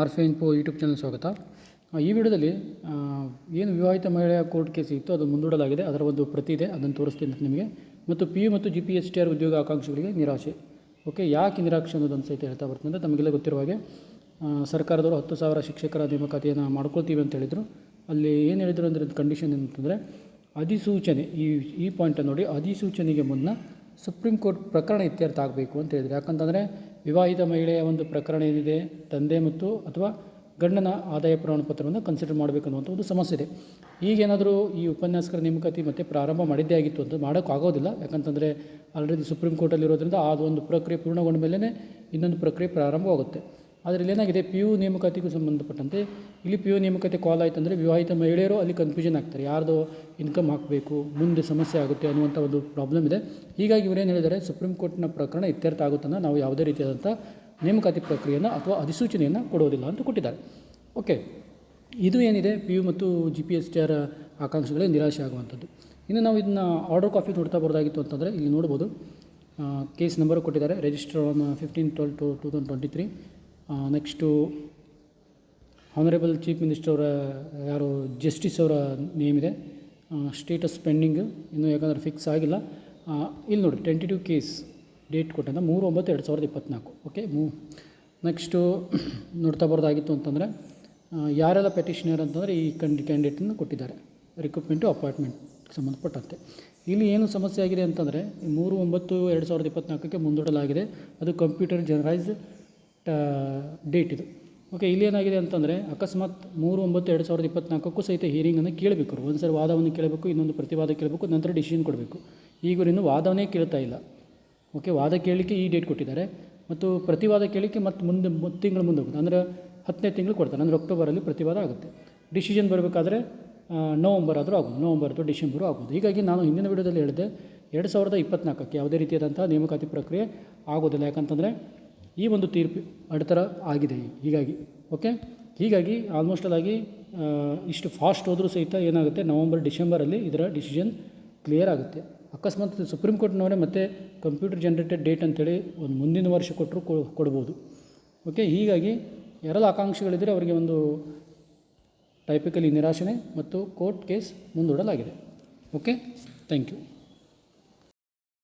ಆರ್ಫೆ info YouTube channel ಸ್ವಾಗತ. ಈ ವಿಡಿಯೋದಲ್ಲಿ ಏನು ವಿವಾಹಿತ ಮಹಿಳೆಯ ಕೋರ್ಟ್ ಕೇಸ್ ಇತ್ತು ಅದು ಮುಂದೂಡಲಾಗಿದೆ. ಅದರ ಒಂದು ಪ್ರತಿ ಇದೆ. ಅದನ್ನು ತೋರಿಸ್ತೀನಿ ನಿಮಗೆ. ಮತ್ತು ಪಿ ಯು ಮತ್ತು G P S T R ಉದ್ಯೋಗ ಆಕಾಂಕ್ಷಿಗಳಿಗೆ ನಿರಾಶೆ. ಓಕೆ, ಯಾಕೆ ನಿರಾಕ್ಷೆ ಅನ್ನೋದನ್ನು ಸಹಿತ ಹೇಳ್ತಾ ಬರ್ತೀನಿ ಅಂದರೆ ತಮಗೆಲ್ಲ ಗೊತ್ತಿರುವ ಹಾಗೆ ಸರ್ಕಾರದವರು ಹತ್ತು ಸಾವಿರ ಶಿಕ್ಷಕರ ನೇಮಕಾತಿಯನ್ನು ಮಾಡ್ಕೊಳ್ತೀವಿ ಅಂತ ಹೇಳಿದರು. ಅಲ್ಲಿ ಏನು ಹೇಳಿದರು ಅಂದರೆ ಕಂಡೀಷನ್ ಏನಂತಂದರೆ, ಅಧಿಸೂಚನೆ, ಈ ಈ ಪಾಯಿಂಟನ್ನು ನೋಡಿ, ಅಧಿಸೂಚನೆಗೆ ಮುನ್ನ ಸುಪ್ರೀಂ ಕೋರ್ಟ್ ಪ್ರಕರಣ ಇತ್ಯರ್ಥ ಆಗಬೇಕು ಅಂತ ಹೇಳಿದ್ರು. ಯಾಕಂತಂದರೆ ವಿವಾಹಿತ ಮಹಿಳೆಯ ಒಂದು ಪ್ರಕರಣ ಏನಿದೆ, ತಂದೆ ಮತ್ತು ಅಥವಾ ಗಂಡನ ಆದಾಯ ಪ್ರಮಾಣ ಪತ್ರವನ್ನು ಕನ್ಸಿಡರ್ ಮಾಡಬೇಕು ಅನ್ನುವಂಥ ಒಂದು ಸಮಸ್ಯೆ ಇದೆ. ಈಗೇನಾದರೂ ಈ ಉಪನ್ಯಾಸಕರ ನೇಮಕಾತಿ ಮತ್ತೆ ಪ್ರಾರಂಭ ಮಾಡಿದ್ದೇ ಆಗಿತ್ತು ಅಂತ ಮಾಡೋಕ್ಕಾಗೋದಿಲ್ಲ ಯಾಕಂತಂದರೆ ಆಲ್ರೆಡಿ ಸುಪ್ರೀಂ ಕೋರ್ಟಲ್ಲಿರೋದ್ರಿಂದ ಆ ಒಂದು ಪ್ರಕ್ರಿಯೆ ಪೂರ್ಣಗೊಂಡ ಮೇಲೇ ಇನ್ನೊಂದು ಪ್ರಕ್ರಿಯೆ ಪ್ರಾರಂಭವಾಗುತ್ತೆ. ಆದರೆ ಇಲ್ಲಿ ಏನಾಗಿದೆ? ಪಿ ಯು ನೇಮಕಾತಿಗೂ ಸಂಬಂಧಪಟ್ಟಂತೆ ಇಲ್ಲಿ ಪಿ ಯು ನೇಮಕಾತಿ ಕಾಲ್ ಆಯಿತು ಅಂದರೆ ವಿವಾಹಿತ ಮಹಿಳೆಯರು ಅಲ್ಲಿ ಕನ್ಫ್ಯೂಷನ್ ಆಗ್ತಾರೆ. ಯಾರ್ದು ಇನ್ಕಮ್ ಹಾಕಬೇಕು, ಮುಂದೆ ಸಮಸ್ಯೆ ಆಗುತ್ತೆ ಅನ್ನುವಂಥ ಒಂದು ಪ್ರಾಬ್ಲಮ್ ಇದೆ. ಹೀಗಾಗಿ ಇವರೇನು ಹೇಳಿದ್ದಾರೆ? ಸುಪ್ರೀಂ ಕೋರ್ಟ್ನ ಪ್ರಕರಣ ಇತ್ಯರ್ಥ ಆಗುತ್ತನ್ನ ನಾವು ಯಾವುದೇ ರೀತಿಯಾದಂಥ ನೇಮಕಾತಿ ಪ್ರಕ್ರಿಯೆಯನ್ನು ಅಥವಾ ಅಧಿಸೂಚನೆಯನ್ನು ಕೊಡೋದಿಲ್ಲ ಅಂತ ಕೊಟ್ಟಿದ್ದಾರೆ. ಓಕೆ ಇದು ಏನಿದೆ? ಪಿ ಯು ಮತ್ತು G P S T R ಆಕಾಂಕ್ಷೆಗಳೇ ನಿರಾಶೆ ಆಗುವಂಥದ್ದು. ಇನ್ನು ನಾವು ಇದನ್ನ ಆರ್ಡರ್ ಕಾಪಿ ನೋಡ್ತಾ ಬರೋದಾಗಿತ್ತು ಅಂತಂದರೆ ಇಲ್ಲಿ ನೋಡ್ಬೋದು. ಕೇಸ್ ನಂಬರ್ ಕೊಟ್ಟಿದ್ದಾರೆ. Register on fifteen twelve two two thousand twenty three next honourable chief minister ಅವರ, ಯಾರು ಜಸ್ಟಿಸ್ ಅವರ ನೇಮ್ ಇದೆ. ಸ್ಟೇಟಸ್ ಪೆಂಡಿಂಗ್ ಇನ್ನೂ ಯಾಕಂದರೆ ಫಿಕ್ಸ್ ಆಗಿಲ್ಲ. ಇಲ್ಲಿ ನೋಡಿ ಟೆಂಟಿಟಿವ್ ಕೇಸ್ ಡೇಟ್ ಕೊಟ್ಟಂತ ಮೂರು ಒಂಬತ್ತು, ಎರಡು ಸಾವಿರದ ಇಪ್ಪತ್ತ್ನಾಲ್ಕು ಓಕೆ ಮೂ ನೆಕ್ಸ್ಟು ನೋಡ್ತಾ ಬರೋದಾಗಿತ್ತು ಅಂತಂದರೆ ಯಾರೆಲ್ಲ ಪೆಟಿಷನರ್ ಅಂತಂದರೆ ಈ ಕಂಡಿ ಕ್ಯಾಂಡಿಡೇಟನ್ನು ಕೊಟ್ಟಿದ್ದಾರೆ. ರಿಕ್ರೂಟ್ಮೆಂಟು ಅಪಾಯಿಂಟ್ಮೆಂಟ್ ಸಂಬಂಧಪಟ್ಟಂತೆ. ಇಲ್ಲಿ ಏನು ಸಮಸ್ಯೆ ಆಗಿದೆ ಅಂತಂದರೆ ಮೂರು ಒಂಬತ್ತು, ಎರಡು ಸಾವಿರದ ಇಪ್ಪತ್ತ್ನಾಲ್ಕಕ್ಕೆ ಮುಂದೂಡಲಾಗಿದೆ. ಅದು ಕಂಪ್ಯೂಟರ್ ಜನರೈಸ್ ಡೇಟ್ ಇದು. ಓಕೆ ಇಲ್ಲಿ ಏನಾಗಿದೆ ಅಂತಂದರೆ ಅಕಸ್ಮಾತ್ ಮೂರು ಒಂಬತ್ತು ಎರಡು ಸಾವಿರದ ಇಪ್ಪತ್ನಾಲ್ಕಕ್ಕೂ ಸಹಿತ ಹಿಯರಿಂಗನ್ನು ಕೇಳಬೇಕು ಒಂದು ಸರಿ ವಾದವನ್ನು ಕೇಳಬೇಕು, ಇನ್ನೊಂದು ಪ್ರತಿವಾದ ಕೇಳಬೇಕು, ನಂತರ ಡಿಸಿಷನ್ ಕೊಡಬೇಕು. ಈಗ ಇವ್ರು ಇನ್ನೂ ವಾದವನ್ನೇ ಕೇಳ್ತಾ ಇಲ್ಲ. ಓಕೆ ವಾದ ಕೇಳಲಿಕ್ಕೆ ಈ ಡೇಟ್ ಕೊಟ್ಟಿದ್ದಾರೆ. ಮತ್ತು ಪ್ರತಿವಾದ ಕೇಳಲಿಕ್ಕೆ ಮತ್ತು ಮುಂದೆ ಒಂದು ತಿಂಗಳು ಮುಂದೆ ಹೋಗುತ್ತೆ. ಅಂದರೆ ಹತ್ತನೇ ತಿಂಗಳು ಕೊಡ್ತಾರೆ. ಅಂದರೆ ಅಕ್ಟೋಬರಲ್ಲಿ ಪ್ರತಿವಾದ ಆಗುತ್ತೆ. ಡಿಸಿಷನ್ ಬರಬೇಕಾದ್ರೆ ನವಂಬರ್ ಆದರೂ ಆಗ್ಬೋದು ನವಂಬರ್ ಅಥವಾ ಡಿಸೆಂಬರು ಆಗ್ಬೋದು ಹೀಗಾಗಿ ನಾನು ಹಿಂದಿನ ವಿಡಿಯೋದಲ್ಲಿ ಹೇಳಿದೆ ಎರಡು ಸಾವಿರದ ಇಪ್ಪತ್ನಾಲ್ಕಕ್ಕೆ ಯಾವುದೇ ರೀತಿಯಾದಂಥ ನೇಮಕಾತಿ ಪ್ರಕ್ರಿಯೆ ಆಗೋದಿಲ್ಲ. ಯಾಕಂತಂದರೆ ಈ ಒಂದು ತೀರ್ಪು ಅಡತರ ಆಗಿದೆ. ಹೀಗಾಗಿ ಓಕೆ ಹೀಗಾಗಿ ಆಲ್ಮೋಸ್ಟ್ ಆಗಿ ಇಷ್ಟು ಫಾಸ್ಟ್ ಹೋದರೂ ಸಹಿತ ಏನಾಗುತ್ತೆ? ನವಂಬರ್ ಡಿಸೆಂಬರಲ್ಲಿ ಇದರ ಡಿಸಿಷನ್ ಕ್ಲಿಯರ್ ಆಗುತ್ತೆ. ಅಕಸ್ಮಾತ್ ಸುಪ್ರೀಂ ಕೋರ್ಟ್ನವರೇ ಮತ್ತೆ ಕಂಪ್ಯೂಟರ್ ಜನರೇಟೆಡ್ ಡೇಟ್ ಅಂತೇಳಿ ಒಂದು ಮುಂದಿನ ವರ್ಷ ಕೊಟ್ಟರು ಕೊಡ್ಬೋದು. ಓಕೆ ಹೀಗಾಗಿ ಯಾರೆಲ್ಲ ಆಕಾಂಕ್ಷಿಗಳಿದ್ದರೆ ಅವರಿಗೆ ಒಂದು ಟೈಪಿಕಲಿ ನಿರಾಶನೆ ಮತ್ತು ಕೋರ್ಟ್ ಕೇಸ್ ಮುಂದೂಡಲಾಗಿದೆ. Okay thank you